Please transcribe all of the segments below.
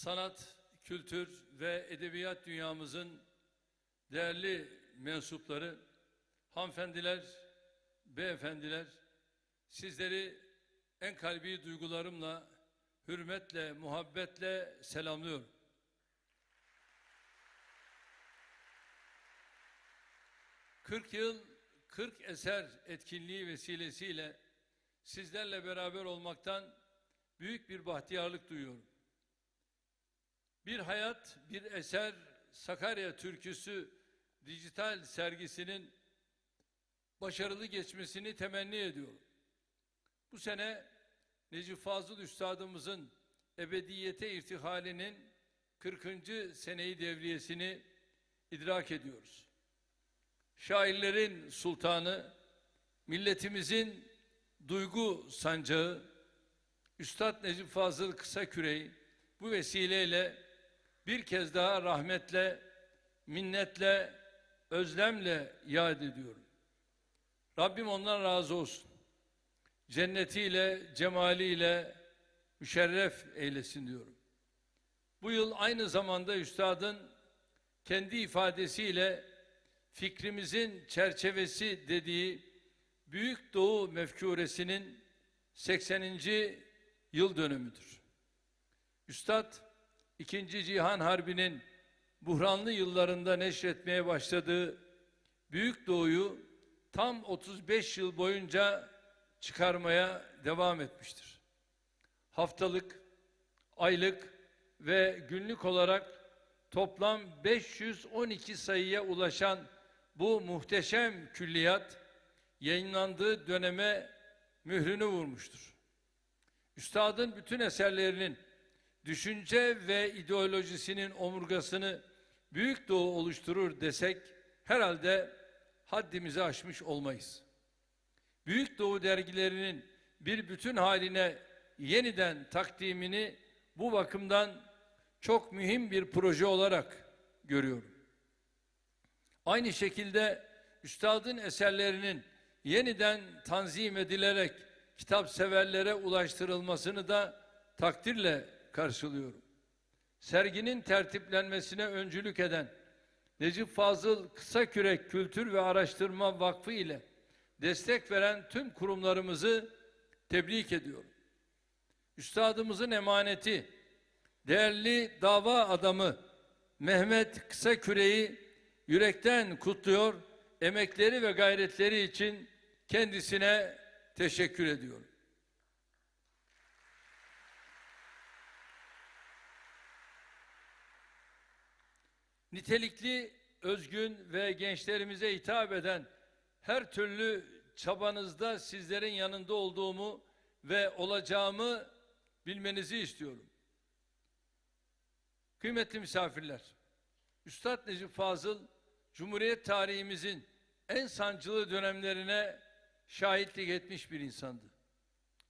sanat, kültür ve edebiyat dünyamızın değerli mensupları, hanımefendiler, beyefendiler, sizleri en kalbi duygularımla, hürmetle, muhabbetle selamlıyorum. Kırk yıl, 40 eser etkinliği vesilesiyle sizlerle beraber olmaktan büyük bir bahtiyarlık duyuyorum. Bir hayat, bir eser Sakarya Türküsü dijital sergisinin başarılı geçmesini temenni ediyorum. Bu sene Necip Fazıl Üstadımızın ebediyete irtihalinin 40. seneyi devriyesini idrak ediyoruz. Şairlerin sultanı, milletimizin duygu sancağı, Üstad Necip Fazıl Kısaküre'yi bu vesileyle bir kez daha rahmetle, minnetle, özlemle yad ediyorum. Rabbim ondan razı olsun. Cennetiyle, cemaliyle müşerref eylesin diyorum. Bu yıl aynı zamanda üstadın kendi ifadesiyle fikrimizin çerçevesi dediği Büyük Doğu mefkuresinin 80. yıl dönümüdür. Üstad İkinci Cihan Harbi'nin buhranlı yıllarında neşretmeye başladığı Büyük Doğu'yu tam 35 yıl boyunca çıkarmaya devam etmiştir. Haftalık, aylık ve günlük olarak toplam 512 sayıya ulaşan bu muhteşem külliyat yayınlandığı döneme mührünü vurmuştur. Üstadın bütün eserlerinin düşünce ve ideolojisinin omurgasını Büyük Doğu oluşturur desek herhalde haddimizi aşmış olmayız. Büyük Doğu dergilerinin bir bütün haline yeniden takdimini bu bakımdan çok mühim bir proje olarak görüyorum. Aynı şekilde üstadın eserlerinin yeniden tanzim edilerek kitap severlere ulaştırılmasını da takdirle karşılıyorum. Serginin tertiplenmesine öncülük eden Necip Fazıl Kısakürek Kültür ve Araştırma Vakfı ile destek veren tüm kurumlarımızı tebrik ediyorum. Üstadımızın emaneti, değerli dava adamı Mehmet Kısaküre'yi yürekten kutluyor, emekleri ve gayretleri için kendisine teşekkür ediyorum. Nitelikli, özgün ve gençlerimize hitap eden her türlü çabanızda sizlerin yanında olduğumu ve olacağımı bilmenizi istiyorum. Kıymetli misafirler, Üstad Necip Fazıl, Cumhuriyet tarihimizin en sancılı dönemlerine şahitlik etmiş bir insandı.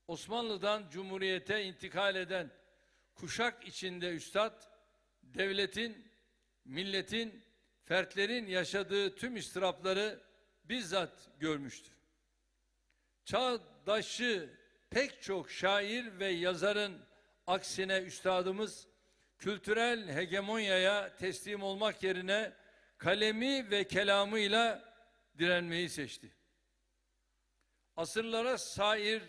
Osmanlı'dan Cumhuriyete intikal eden kuşak içinde Üstad, devletin, milletin, fertlerin yaşadığı tüm istirapları bizzat görmüştü. Çağdaşı pek çok şair ve yazarın aksine üstadımız kültürel hegemonyaya teslim olmak yerine kalemi ve kelamıyla direnmeyi seçti. Asırlara sair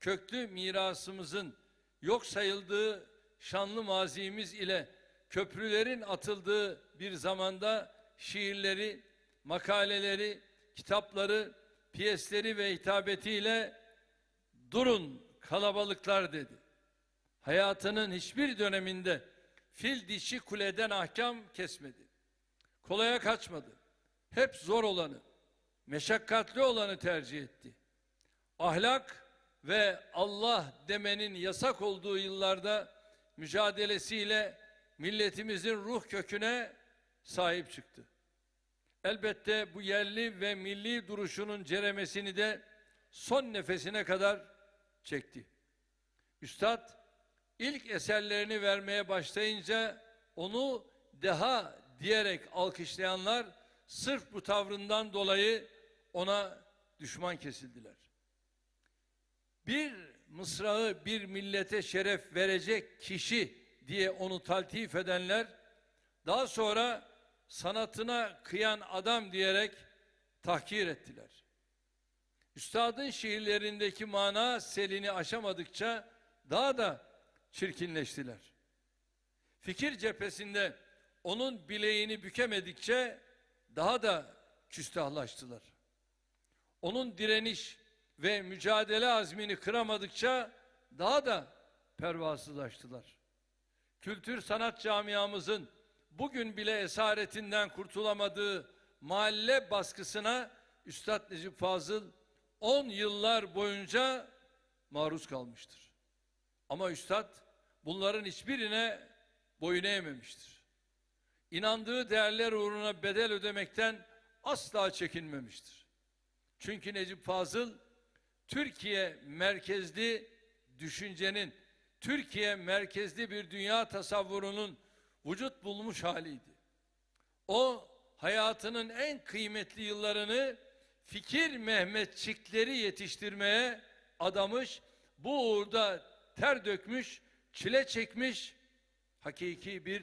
köklü mirasımızın yok sayıldığı şanlı mazimiz ile köprülerin atıldığı bir zamanda şiirleri, makaleleri, kitapları, piyesleri ve hitabetiyle durun kalabalıklar dedi. Hayatının hiçbir döneminde fil dişi kuleden ahkam kesmedi. Kolaya kaçmadı. Hep zor olanı, meşakkatli olanı tercih etti. Ahlak ve Allah demenin yasak olduğu yıllarda mücadelesiyle milletimizin ruh köküne sahip çıktı. Elbette bu yerli ve milli duruşunun ceremesini de son nefesine kadar çekti. Üstad ilk eserlerini vermeye başlayınca onu deha diyerek alkışlayanlar sırf bu tavrından dolayı ona düşman kesildiler. Bir mısrağı bir millete şeref verecek kişi diye onu taltif edenler daha sonra sanatına kıyan adam diyerek tahkir ettiler. Üstadın şiirlerindeki mana selini aşamadıkça daha da çirkinleştiler. Fikir cephesinde onun bileğini bükemedikçe daha da küstahlaştılar. Onun direniş ve mücadele azmini kıramadıkça daha da pervasızlaştılar. Kültür sanat camiamızın bugün bile esaretinden kurtulamadığı mahalle baskısına Üstad Necip Fazıl 10 yıllar boyunca maruz kalmıştır. Ama Üstad bunların hiçbirine boyun eğmemiştir. İnandığı değerler uğruna bedel ödemekten asla çekinmemiştir. Çünkü Necip Fazıl Türkiye merkezli düşüncenin, Türkiye merkezli bir dünya tasavvurunun vücut bulmuş haliydi. O hayatının en kıymetli yıllarını fikir Mehmetçikleri yetiştirmeye adamış, bu uğurda ter dökmüş, çile çekmiş hakiki bir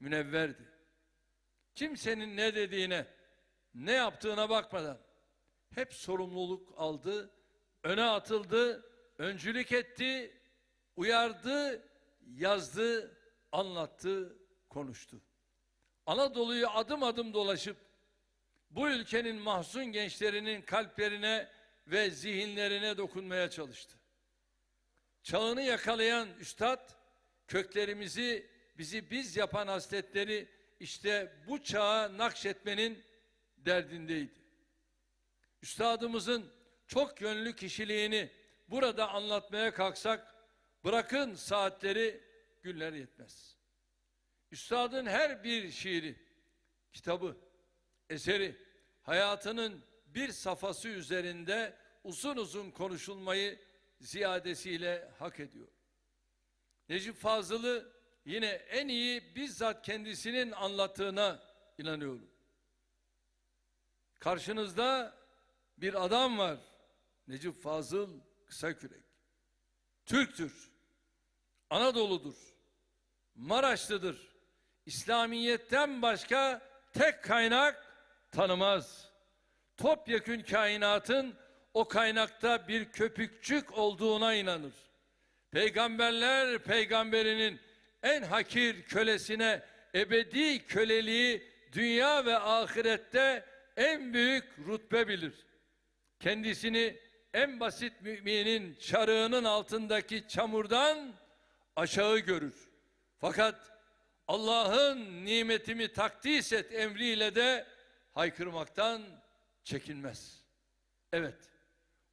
münevverdi. Kimsenin ne dediğine, ne yaptığına bakmadan hep sorumluluk aldı, öne atıldı, öncülük etti, uyardı, yazdı, anlattı, konuştu. Anadolu'yu adım adım dolaşıp bu ülkenin mahzun gençlerinin kalplerine ve zihinlerine dokunmaya çalıştı. Çağını yakalayan üstad köklerimizi bizi biz yapan hasletleri işte bu çağa nakşetmenin derdindeydi. Üstadımızın çok yönlü kişiliğini burada anlatmaya kalksak bırakın saatleri günler yetmez. Üstadın her bir şiiri, kitabı, eseri hayatının bir safhası üzerinde uzun uzun konuşulmayı ziyadesiyle hak ediyor. Necip Fazıl'ı yine en iyi bizzat kendisinin anlattığına inanıyorum. Karşınızda bir adam var. Necip Fazıl Kısakürek. Türktür. Anadolu'dur. Maraşlıdır. İslamiyetten başka tek kaynak tanımaz. Topyekün kainatın o kaynakta bir köpükçük olduğuna inanır. Peygamberler peygamberinin en hakir kölesine ebedi köleliği dünya ve ahirette en büyük rütbe bilir. Kendisini en basit müminin çarığının altındaki çamurdan aşağı görür. Fakat Allah'ın nimetimi takdis et emriyle de haykırmaktan çekinmez. Evet,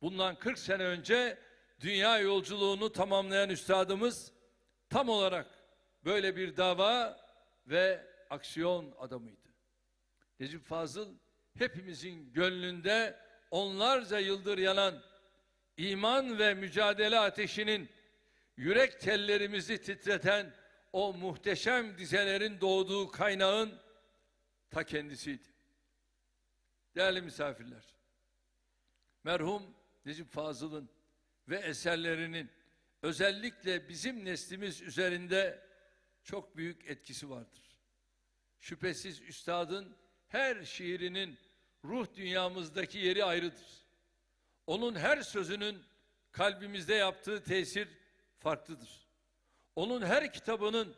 bundan 40 sene önce dünya yolculuğunu tamamlayan üstadımız tam olarak böyle bir dava ve aksiyon adamıydı. Necip Fazıl hepimizin gönlünde onlarca yıldır yanan iman ve mücadele ateşinin yürek tellerimizi titreten o muhteşem dizelerin doğduğu kaynağın ta kendisiydi. Değerli misafirler, merhum Necip Fazıl'ın ve eserlerinin özellikle bizim neslimiz üzerinde çok büyük etkisi vardır. Şüphesiz üstadın her şiirinin ruh dünyamızdaki yeri ayrıdır. Onun her sözünün kalbimizde yaptığı tesir farklıdır. Onun her kitabının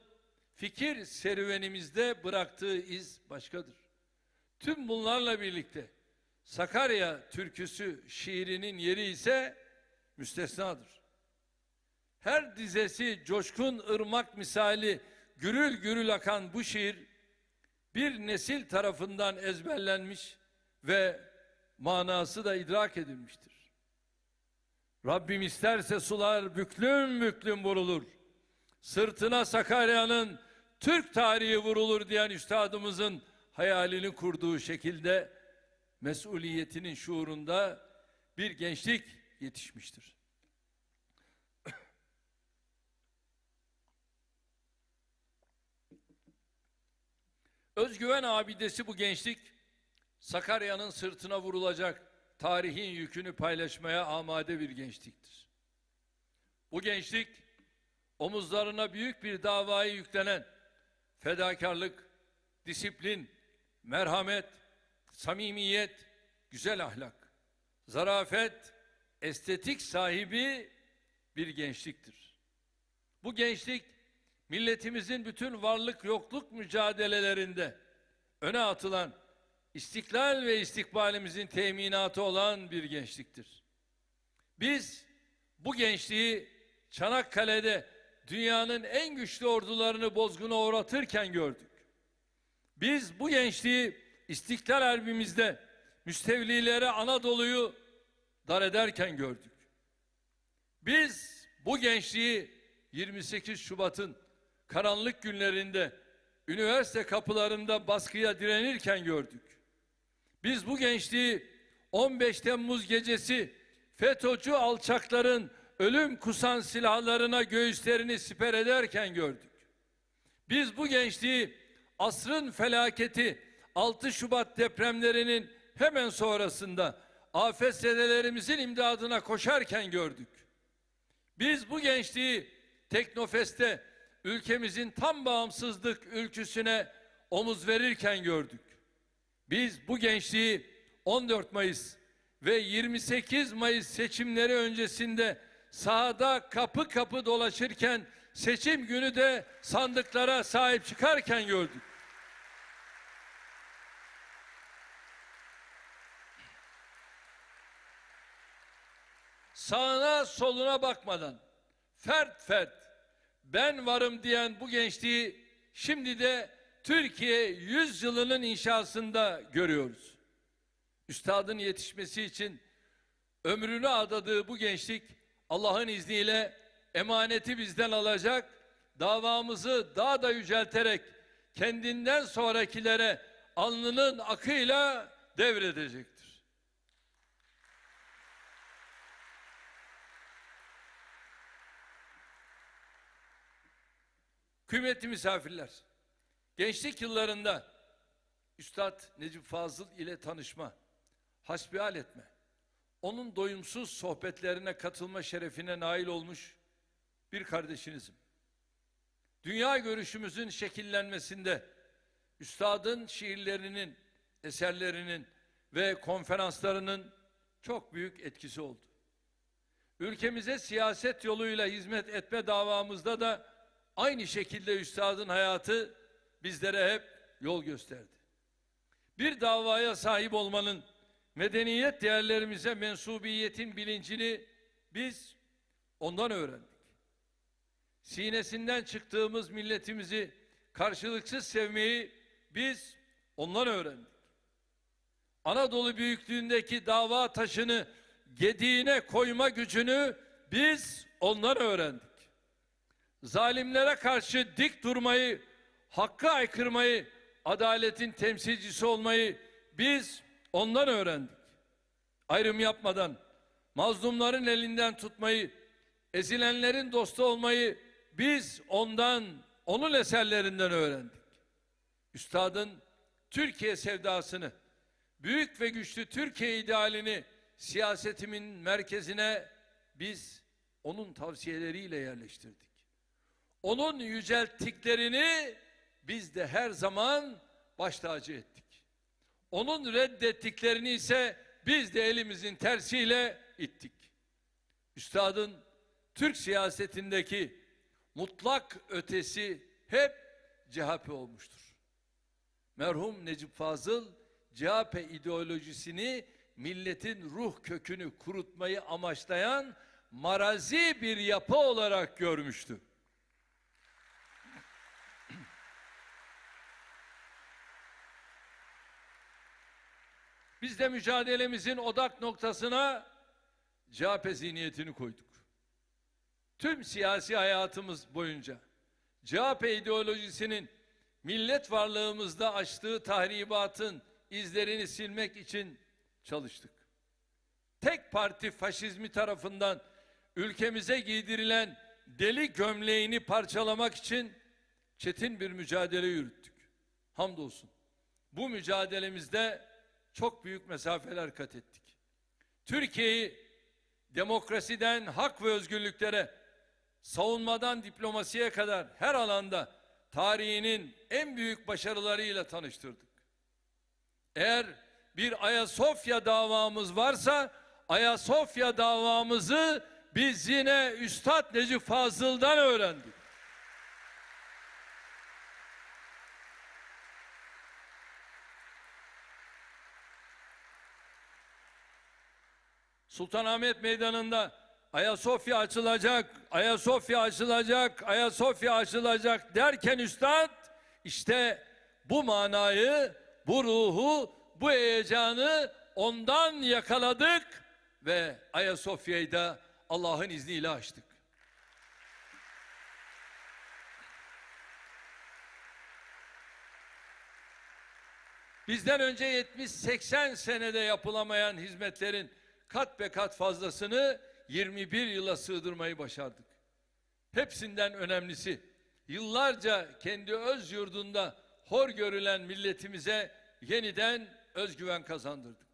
fikir serüvenimizde bıraktığı iz başkadır. Tüm bunlarla birlikte Sakarya türküsü şiirinin yeri ise müstesnadır. Her dizesi coşkun ırmak misali gürül gürül akan bu şiir bir nesil tarafından ezberlenmiş ve manası da idrak edilmiştir. Rabbim isterse sular büklüm büklüm vurulur. Sırtına Sakarya'nın Türk tarihi vurulur diyen üstadımızın hayalini kurduğu şekilde mesuliyetinin şuurunda bir gençlik yetişmiştir. Özgüven abidesi bu gençlik Sakarya'nın sırtına vurulacak tarihin yükünü paylaşmaya amade bir gençliktir. Bu gençlik omuzlarına büyük bir davayı yüklenen fedakarlık, disiplin, merhamet, samimiyet, güzel ahlak, zarafet, estetik sahibi bir gençliktir. Bu gençlik milletimizin bütün varlık yokluk mücadelelerinde öne atılan istiklal ve istikbalimizin teminatı olan bir gençliktir. Biz bu gençliği Çanakkale'de dünyanın en güçlü ordularını bozguna uğratırken gördük. Biz bu gençliği İstiklal Harbimizde müstevlilere Anadolu'yu dar ederken gördük. Biz bu gençliği 28 Şubat'ın karanlık günlerinde üniversite kapılarında baskıya direnirken gördük. Biz bu gençliği 15 Temmuz gecesi FETÖ'cü alçakların ölüm kusan silahlarına göğüslerini siper ederken gördük. Biz bu gençliği asrın felaketi 6 Şubat depremlerinin hemen sonrasında afetzedelerimizin imdadına koşarken gördük. Biz bu gençliği Teknofest'te ülkemizin tam bağımsızlık ülküsüne omuz verirken gördük. Biz bu gençliği 14 Mayıs ve 28 Mayıs seçimleri öncesinde sahada kapı kapı dolaşırken seçim günü de sandıklara sahip çıkarken gördük. Sağına soluna bakmadan fert fert ben varım diyen bu gençliği şimdi de Türkiye 100 yılının inşasında görüyoruz. Üstadın yetişmesi için ömrünü adadığı bu gençlik Allah'ın izniyle emaneti bizden alacak, davamızı daha da yücelterek kendinden sonrakilere alnının akıyla devredecektir. Kıymetli misafirler, gençlik yıllarında Üstad Necip Fazıl ile tanışma, hasbihal etme, onun doyumsuz sohbetlerine katılma şerefine nail olmuş bir kardeşinizim. Dünya görüşümüzün şekillenmesinde üstadın şiirlerinin, eserlerinin ve konferanslarının çok büyük etkisi oldu. Ülkemize siyaset yoluyla hizmet etme davamızda da aynı şekilde üstadın hayatı bizlere hep yol gösterdi. Bir davaya sahip olmanın medeniyet değerlerimize mensubiyetin bilincini biz ondan öğrendik. Sinesinden çıktığımız milletimizi karşılıksız sevmeyi biz ondan öğrendik. Anadolu büyüklüğündeki dava taşını gediğine koyma gücünü biz ondan öğrendik. Zalimlere karşı dik durmayı, hakkı aykırmayı, adaletin temsilcisi olmayı biz ondan öğrendik. Ayrım yapmadan mazlumların elinden tutmayı, ezilenlerin dostu olmayı biz ondan, onun eserlerinden öğrendik. Üstadın Türkiye sevdasını, büyük ve güçlü Türkiye idealini siyasetimin merkezine biz onun tavsiyeleriyle yerleştirdik. Onun yücelttiklerini biz de her zaman baş tacı ettik. Onun reddettiklerini ise biz de elimizin tersiyle ittik. Üstadın Türk siyasetindeki mutlak ötesi hep CHP olmuştur. Merhum Necip Fazıl CHP ideolojisini milletin ruh kökünü kurutmayı amaçlayan marazi bir yapı olarak görmüştü. Biz de mücadelemizin odak noktasına CHP zihniyetini koyduk. Tüm siyasi hayatımız boyunca CHP ideolojisinin millet varlığımızda açtığı tahribatın izlerini silmek için çalıştık. Tek parti faşizmi tarafından ülkemize giydirilen deli gömleğini parçalamak için çetin bir mücadele yürüttük. Hamdolsun. Bu mücadelemizde çok büyük mesafeler kat ettik. Türkiye'yi demokrasiden hak ve özgürlüklere, savunmadan diplomasiye kadar her alanda tarihinin en büyük başarılarıyla tanıştırdık. Eğer bir Ayasofya davamız varsa Ayasofya davamızı biz yine Üstad Necip Fazıl'dan öğrendik. Sultanahmet Meydanı'nda Ayasofya açılacak, Ayasofya açılacak, Ayasofya açılacak derken üstad işte bu manayı, bu ruhu, bu heyecanı ondan yakaladık ve Ayasofya'yı da Allah'ın izniyle açtık. Bizden önce 70-80 senede yapılamayan hizmetlerin kat be kat fazlasını 21 yıla sığdırmayı başardık. Hepsinden önemlisi yıllarca kendi öz yurdunda hor görülen milletimize yeniden özgüven kazandırdık.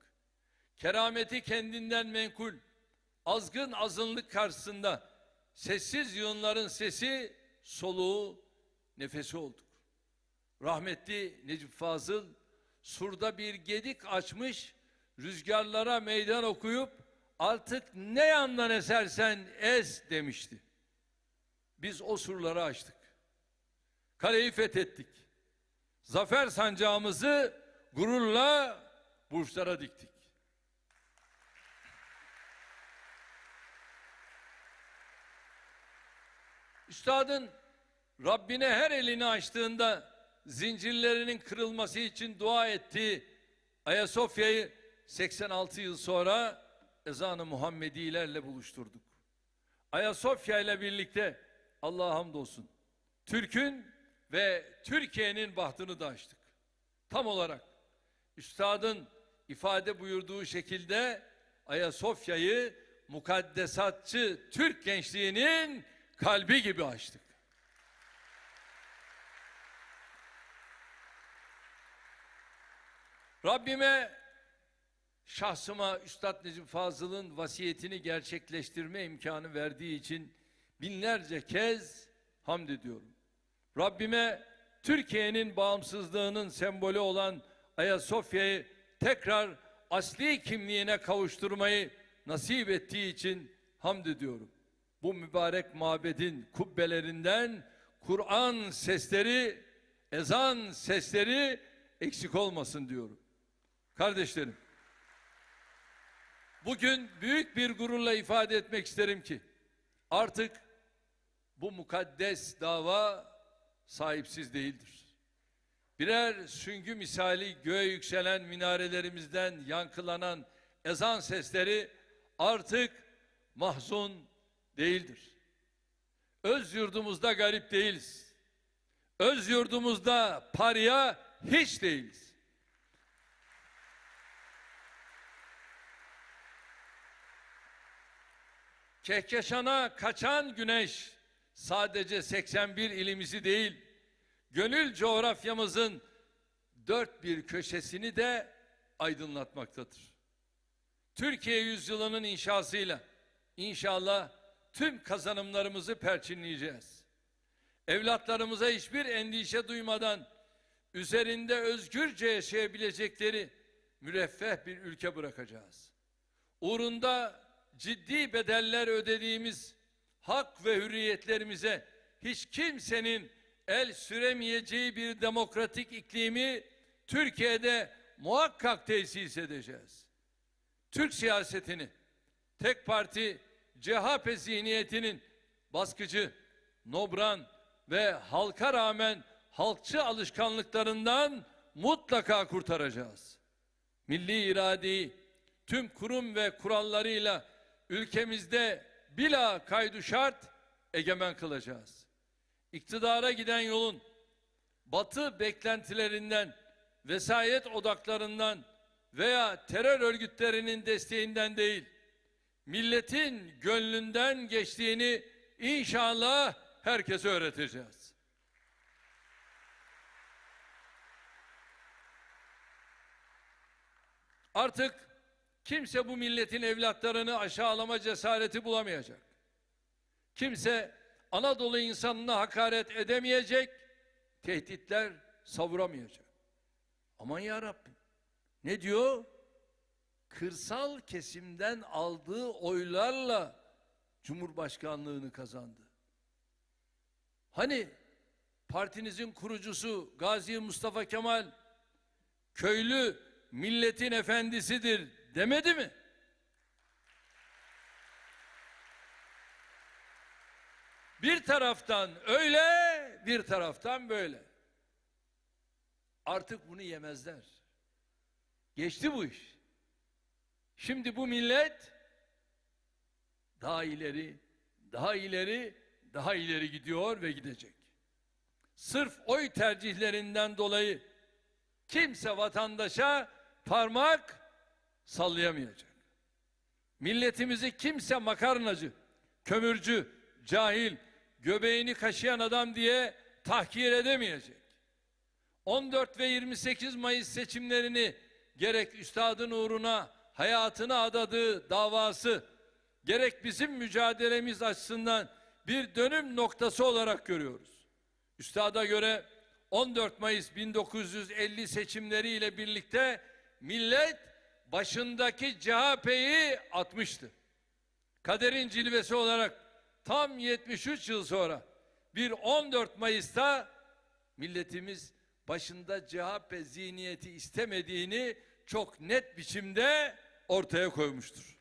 Kerameti kendinden menkul, azgın azınlık karşısında sessiz yığınların sesi, soluğu, nefesi olduk. Rahmetli Necip Fazıl surda bir gedik açmış, rüzgarlara meydan okuyup artık ne yandan esersen es demişti. Biz o surları açtık. Kaleyi fethettik. Zafer sancağımızı gururla burçlara diktik. Üstadın Rabbine her elini açtığında zincirlerinin kırılması için dua ettiği Ayasofya'yı 86 yıl sonra ezanı Muhammedilerle buluşturduk. Ayasofya ile birlikte Allah'a hamdolsun. Türk'ün ve Türkiye'nin bahtını da açtık. Tam olarak üstadın ifade buyurduğu şekilde Ayasofya'yı mukaddesatçı Türk gençliğinin kalbi gibi açtık. Rabbime şahsıma Üstad Necip Fazıl'ın vasiyetini gerçekleştirme imkanı verdiği için binlerce kez hamd ediyorum. Rabbime Türkiye'nin bağımsızlığının sembolü olan Ayasofya'yı tekrar asli kimliğine kavuşturmayı nasip ettiği için hamd ediyorum. Bu mübarek mabedin kubbelerinden Kur'an sesleri, ezan sesleri eksik olmasın diyorum. Kardeşlerim, bugün büyük bir gururla ifade etmek isterim ki artık bu mukaddes dava sahipsiz değildir. Birer süngü misali göğe yükselen minarelerimizden yankılanan ezan sesleri artık mahzun değildir. Öz yurdumuzda garip değiliz. Öz yurdumuzda parya hiç değiliz. Kehkeşana kaçan güneş sadece 81 ilimizi değil, gönül coğrafyamızın dört bir köşesini de aydınlatmaktadır. Türkiye yüzyılının inşasıyla inşallah tüm kazanımlarımızı perçinleyeceğiz. Evlatlarımıza hiçbir endişe duymadan üzerinde özgürce yaşayabilecekleri müreffeh bir ülke bırakacağız. Uğrunda ciddi bedeller ödediğimiz hak ve hürriyetlerimize hiç kimsenin el süremeyeceği bir demokratik iklimi Türkiye'de muhakkak tesis edeceğiz. Türk siyasetini tek parti CHP zihniyetinin baskıcı, nobran ve halka rağmen halkçı alışkanlıklarından mutlaka kurtaracağız. Milli iradeyi tüm kurum ve kurallarıyla ülkemizde bila kaydu şart egemen kılacağız. İktidara giden yolun batı beklentilerinden, vesayet odaklarından veya terör örgütlerinin desteğinden değil, milletin gönlünden geçtiğini inşallah herkese öğreteceğiz. Artık kimse bu milletin evlatlarını aşağılama cesareti bulamayacak. Kimse Anadolu insanına hakaret edemeyecek, tehditler savuramayacak. Aman ya Rabbim. Ne diyor? Kırsal kesimden aldığı oylarla Cumhurbaşkanlığını kazandı. Hani partinizin kurucusu Gazi Mustafa Kemal köylü milletin efendisidir demedi mi? Bir taraftan öyle, bir taraftan böyle. Artık bunu yemezler. Geçti bu iş. Şimdi bu millet daha ileri, daha ileri, daha ileri gidiyor ve gidecek. Sırf oy tercihlerinden dolayı kimse vatandaşa parmak sallayamayacak. Milletimizi kimse makarnacı, kömürcü, cahil, göbeğini kaşıyan adam diye tahkir edemeyecek. 14 ve 28 Mayıs seçimlerini gerek üstadın uğruna hayatını adadığı davası gerek bizim mücadelemiz açısından bir dönüm noktası olarak görüyoruz. Üstada göre 14 Mayıs 1950 seçimleriyle birlikte millet başındaki CHP'yi atmıştı. Kaderin cilvesi olarak tam 73 yıl sonra bir 14 Mayıs'ta milletimiz başında CHP zihniyeti istemediğini çok net biçimde ortaya koymuştur.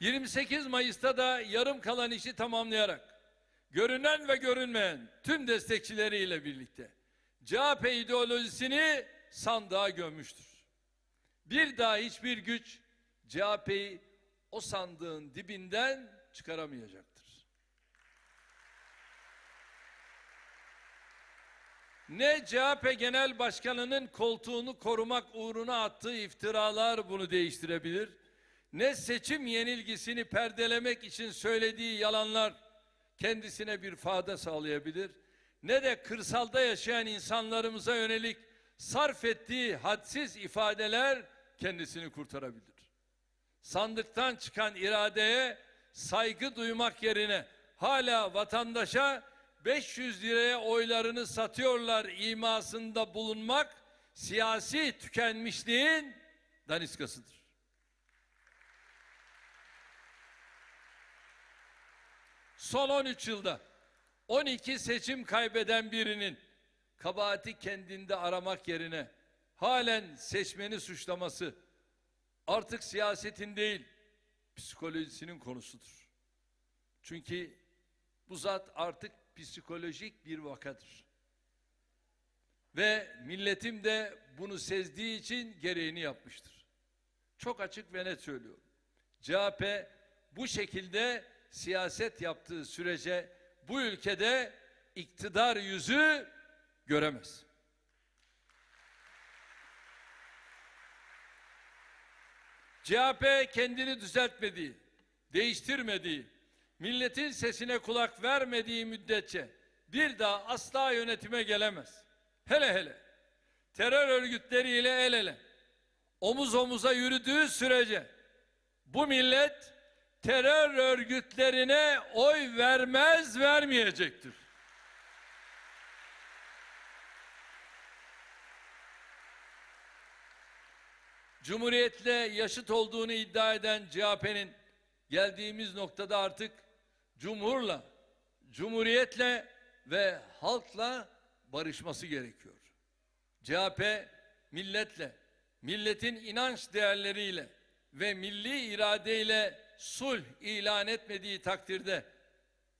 ...28 Mayıs'ta da yarım kalan işi tamamlayarak... ...görünen ve görünmeyen tüm destekçileriyle birlikte... ...CHP ideolojisini sandığa gömmüştür. Bir daha hiçbir güç CHP'yi o sandığın dibinden çıkaramayacaktır. Ne CHP Genel Başkanı'nın koltuğunu korumak uğruna attığı iftiralar bunu değiştirebilir, ne seçim yenilgisini perdelemek için söylediği yalanlar kendisine bir fayda sağlayabilir, ne de kırsalda yaşayan insanlarımıza yönelik sarf ettiği hadsiz ifadeler kendisini kurtarabilir. Sandıktan çıkan iradeye saygı duymak yerine hala vatandaşa 500 liraya oylarını satıyorlar imasında bulunmak siyasi tükenmişliğin daniskasıdır. Son 13 yılda 12 seçim kaybeden birinin kabahati kendinde aramak yerine halen seçmeni suçlaması artık siyasetin değil psikolojisinin konusudur. Çünkü bu zat artık psikolojik bir vakadır. Ve milletim de bunu sezdiği için gereğini yapmıştır. Çok açık ve net söylüyorum. CHP bu şekilde siyaset yaptığı sürece bu ülkede iktidar yüzü göremez. CHP kendini düzeltmediği, değiştirmediği, milletin sesine kulak vermediği müddetçe bir daha asla yönetime gelemez. Hele hele terör örgütleriyle el ele, omuz omuza yürüdüğü sürece bu millet terör örgütlerine oy vermez vermeyecektir. Cumhuriyetle yaşıt olduğunu iddia eden CHP'nin geldiğimiz noktada artık cumhurla, cumhuriyetle ve halkla barışması gerekiyor. CHP milletle, milletin inanç değerleriyle ve milli iradeyle sulh ilan etmediği takdirde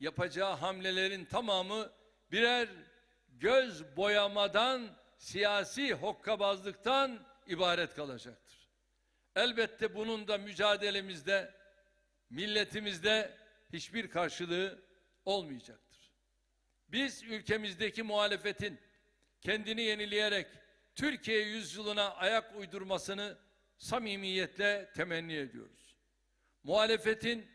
yapacağı hamlelerin tamamı birer göz boyamadan, siyasi hokkabazlıktan ibaret kalacaktır. Elbette bunun da mücadelemizde, milletimizde hiçbir karşılığı olmayacaktır. Biz ülkemizdeki muhalefetin kendini yenileyerek Türkiye yüzyılına ayak uydurmasını samimiyetle temenni ediyoruz. Muhalefetin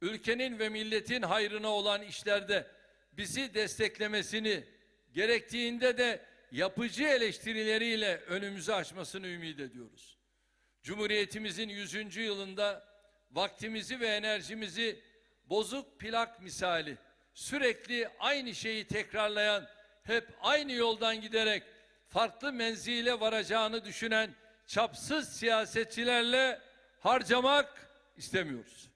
ülkenin ve milletin hayrına olan işlerde bizi desteklemesini gerektiğinde de yapıcı eleştirileriyle önümüzü açmasını ümit ediyoruz. Cumhuriyetimizin 100. yılında vaktimizi ve enerjimizi bozuk plak misali sürekli aynı şeyi tekrarlayan, hep aynı yoldan giderek farklı menzile varacağını düşünen çapsız siyasetçilerle harcamak istemiyoruz.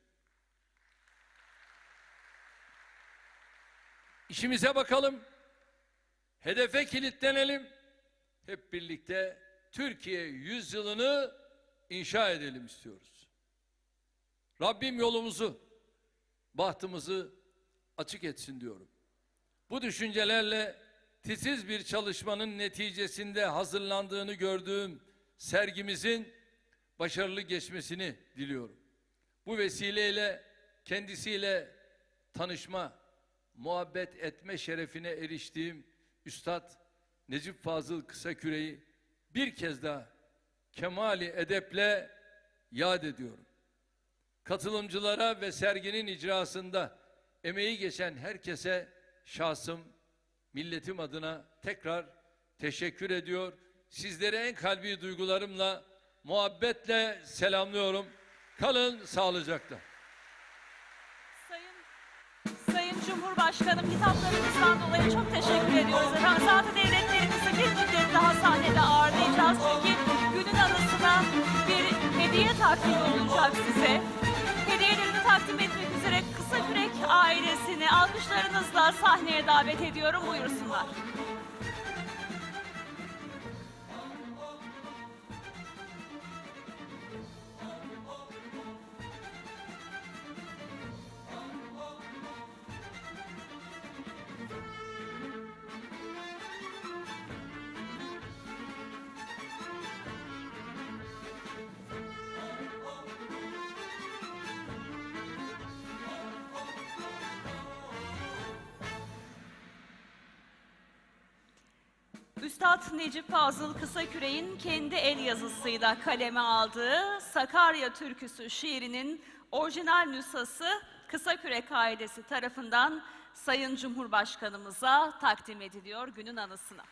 İşimize bakalım. Hedefe kilitlenelim. Hep birlikte Türkiye yüzyılını inşa edelim istiyoruz. Rabbim yolumuzu, bahtımızı açık etsin diyorum. Bu düşüncelerle titiz bir çalışmanın neticesinde hazırlandığını gördüğüm sergimizin başarılı geçmesini diliyorum. Bu vesileyle kendisiyle tanışma, muhabbet etme şerefine eriştiğim Üstad Necip Fazıl Kısaküre'yi bir kez daha kemali edeple yad ediyorum. Katılımcılara ve serginin icrasında emeği geçen herkese şahsım, milletim adına tekrar teşekkür ediyor. Sizleri en kalbi duygularımla, muhabbetle selamlıyorum. Kalın sağlıcakla. Sayın Sayın Cumhurbaşkanım hitaplarınızdan dolayı çok teşekkür ediyoruz efendim. Zaten devletlerimizi bir müddet daha sahnede ağırlayacağız. Çünkü günün anısına bir hediye takdimi olacak size. Hediyelerini takdim etmek üzere Kısa Kürek ailesini alkışlarınızla sahneye davet ediyorum. Buyursunlar. Necip Fazıl Kısaküre'nin kendi el yazısıyla kaleme aldığı Sakarya Türküsü şiirinin orijinal nüshası Kısakürek ailesi tarafından Sayın Cumhurbaşkanımıza takdim ediliyor günün anısına.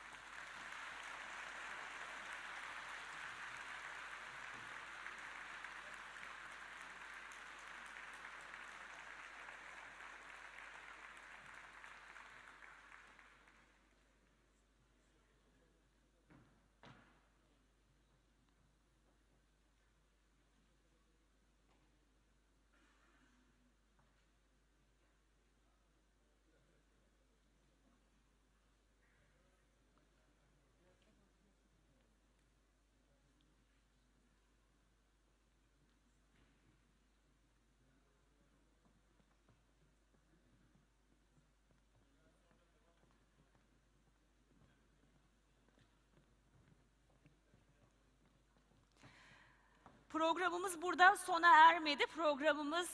Programımız burada sona ermedi. Programımız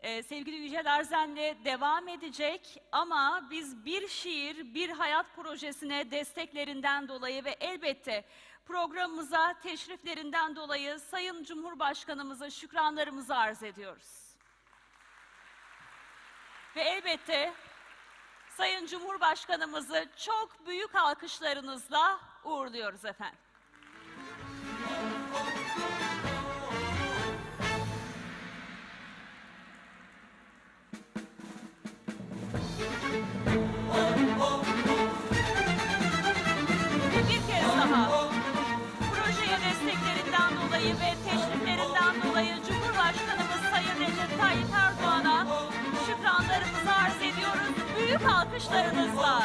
e, sevgili Yücel Erzen'le devam edecek. Ama biz bir şiir, bir hayat projesine desteklerinden dolayı ve elbette programımıza teşriflerinden dolayı Sayın Cumhurbaşkanımıza şükranlarımızı arz ediyoruz. Ve elbette Sayın Cumhurbaşkanımızı çok büyük alkışlarınızla uğurluyoruz efendim. alkışlarınızla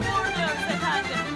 uğurluyoruz efendim.